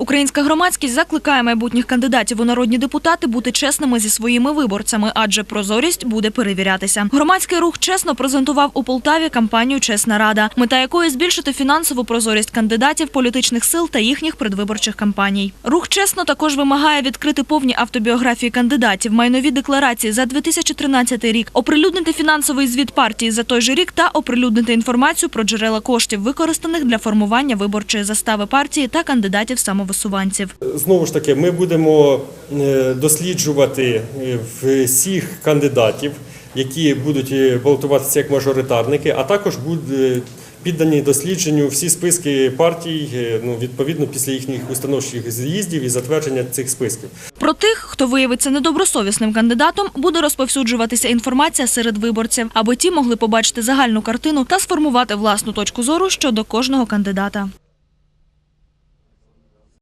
Українська громадськість закликає майбутніх кандидатів у народні депутати бути чесними зі своїми виборцями, адже прозорість буде перевірятися. Громадський рух чесно презентував у Полтаві кампанію Чесна рада, мета якої збільшити фінансову прозорість кандидатів, політичних сил та їхніх предвиборчих кампаній. Рух чесно також вимагає відкрити повні автобіографії кандидатів, майнові декларації за 2013 рік, оприлюднити фінансовий звіт партії за той же рік та оприлюднити інформацію про джерела коштів, використаних для формування виборчої застави партії та кандидатів самовисуванців. Знову ж таки, ми будемо е, досліджувати е, всіх кандидатів, які будуть е, балотуватися як мажоритарники, а також будуть піддані дослідженню всі списки партій, ну, відповідно після їхніх установчих з'їздів і затвердження цих списків. Про тих, хто виявиться недобросовісним кандидатом, буде розповсюджуватися інформація серед виборців, аби ті могли побачити загальну картину та сформувати власну точку зору щодо кожного кандидата.